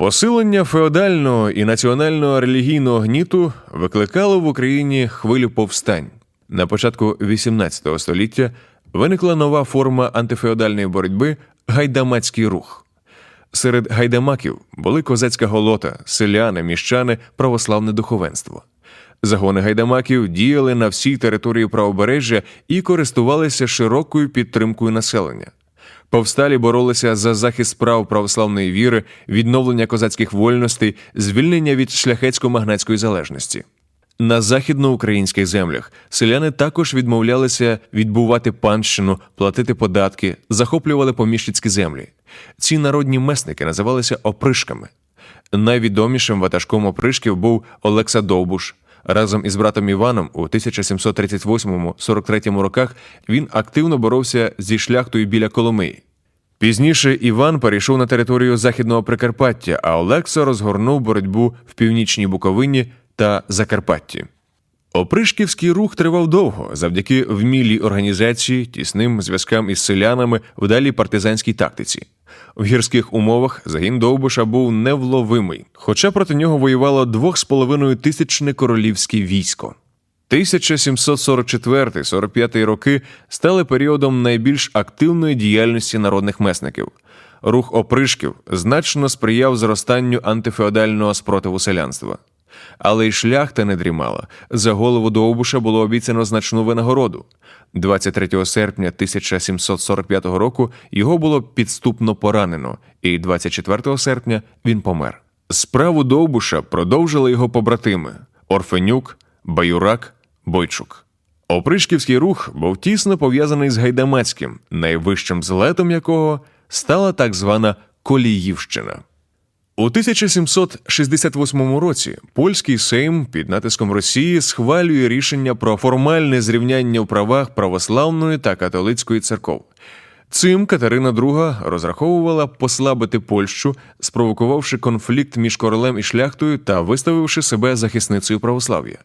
Посилення феодального і національного релігійного гніту викликало в Україні хвилю повстань. На початку XVIII століття виникла нова форма антифеодальної боротьби гайдамацький рух. Серед гайдамаків були козацька голота, селяни, міщани, православне духовенство. Загони гайдамаків діяли на всій території правобережжя і користувалися широкою підтримкою населення. Повсталі боролися за захист прав православної віри, відновлення козацьких вольностей, звільнення від шляхетсько-магнатської залежності. На західноукраїнських землях селяни також відмовлялися відбувати панщину, платити податки, захоплювали поміщицькі землі. Ці народні месники називалися опришками. Найвідомішим ватажком опришків був Олекса Довбуш. Разом із братом Іваном у 1738-43 роках він активно боровся зі шляхтою біля Коломиї. Пізніше Іван перейшов на територію Західного Прикарпаття, а Олекса розгорнув боротьбу в північній Буковині та Закарпатті. Опришківський рух тривав довго завдяки вмілій організації, тісним зв'язкам із селянами в далі партизанській тактиці. В гірських умовах загін Довбуша був невловимий, хоча проти нього воювало двох з половиною тисячне королівське військо. 1744-45 роки стали періодом найбільш активної діяльності народних месників. Рух опришків значно сприяв зростанню антифеодального спротиву селянства. Але й шляхта не дрімала. За голову Довбуша було обіцяно значну винагороду. 23 серпня 1745 року його було підступно поранено, і 24 серпня він помер. Справу Довбуша продовжили його побратими Орфенюк, Баюрак, Бойчук. Опришківський рух був тісно пов'язаний з Гайдамацьким, найвищим злетом якого стала так звана Коліївщина. У 1768 році польський сейм під натиском Росії схвалює рішення про формальне зрівняння в правах православної та католицької церков. Цим Катерина II розраховувала послабити Польщу, спровокувавши конфлікт між королем і шляхтою та виставивши себе захисницею православ'я.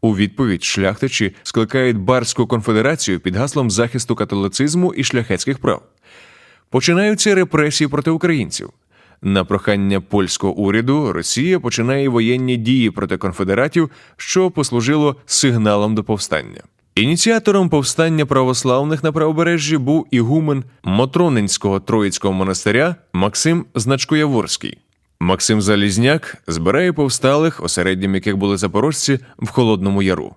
У відповідь шляхтичі скликають Барську конфедерацію під гаслом захисту католицизму і шляхетських прав. Починаються репресії проти українців. На прохання польського уряду Росія починає воєнні дії проти конфедератів, що послужило сигналом до повстання. Ініціатором повстання православних на правобережжі був ігумен Мотронинського Троїцького монастиря Максим Значкояворський. Максим Залізняк збирає повсталих, осереднім яких були запорожці, в Холодному Яру.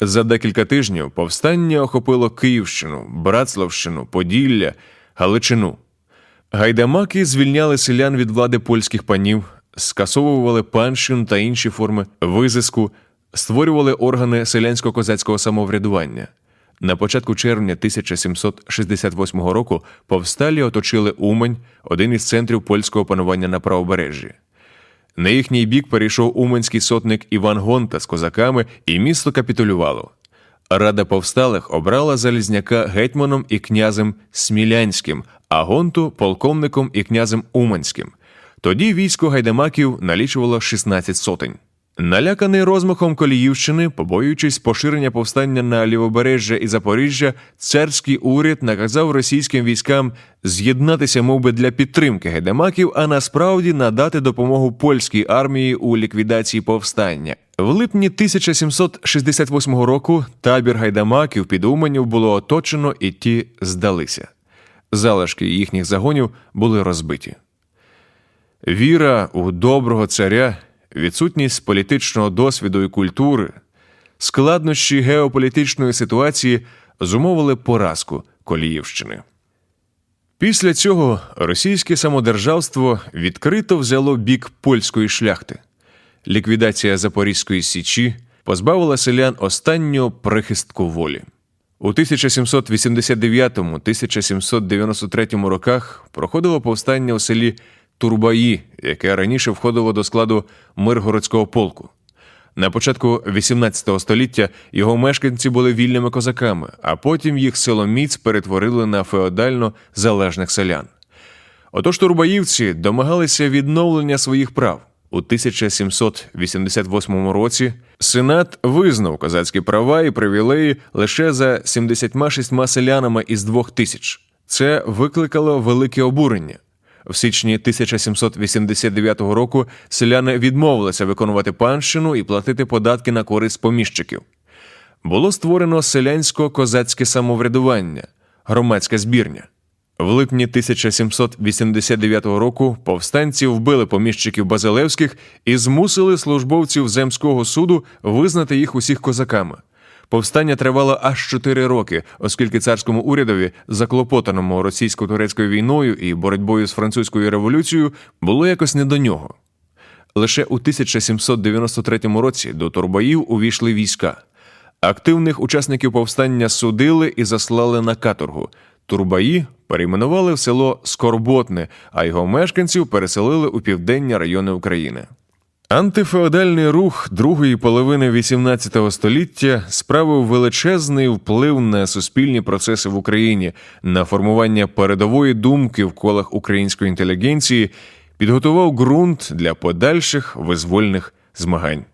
За декілька тижнів повстання охопило Київщину, Братславщину, Поділля, Галичину. Гайдамаки звільняли селян від влади польських панів, скасовували панщин та інші форми визиску, створювали органи селянсько-козацького самоврядування. На початку червня 1768 року повсталі оточили Умань, один із центрів польського панування на правобережжі. На їхній бік перейшов уманський сотник Іван Гонта з козаками, і місто капітулювало. Рада повсталих обрала Залізняка гетьманом і князем Смілянським, а Гонту полковником і князем Уманським. Тоді військо гайдамаків налічувало 16 сотень. Наляканий розмахом Коліївщини, побоюючись поширення повстання на лівобережжя і Запоріжжя, царський уряд наказав російським військам з'єднатися мовби для підтримки гайдамаків, а насправді надати допомогу польській армії у ліквідації повстання. В липні 1768 року табір гайдамаків під Уманів було оточено, і ті здалися. Залишки їхніх загонів були розбиті. Віра у доброго царя, відсутність політичного досвіду і культури, складнощі геополітичної ситуації зумовили поразку Коліївщини. Після цього російське самодержавство відкрито взяло бік польської шляхти. Ліквідація Запорізької січі позбавила селян останнього прихистку волі. У 1789-1793 роках проходило повстання у селі Турбаї, яке раніше входило до складу Миргородського полку. На початку XVIII століття його мешканці були вільними козаками, а потім їх силоміць перетворили на феодально залежних селян. Отож турбаївці домагалися відновлення своїх прав. У 1788 році Сенат визнав козацькі права і привілеї лише за 76 селянами із двох тисяч. Це викликало велике обурення. В січні 1789 року селяни відмовилися виконувати панщину і платити податки на користь поміщиків. Було створено селянсько-козацьке самоврядування, громадська збірня. В липні 1789 року повстанці вбили поміщиків Базилевських і змусили службовців земського суду визнати їх усіх козаками. Повстання тривало аж чотири роки, оскільки царському урядові, заклопотаному російсько-турецькою війною і боротьбою з французькою революцією, було якось не до нього. Лише у 1793 році до Турбаїв увійшли війська. Активних учасників повстання судили і заслали на каторгу. Турбаї перейменували в село Скорботне, а його мешканців переселили у південні райони України. Антифеодальний рух другої половини XVIII століття справив величезний вплив на суспільні процеси в Україні, на формування передової думки в колах української інтелігенції, підготував ґрунт для подальших визвольних змагань.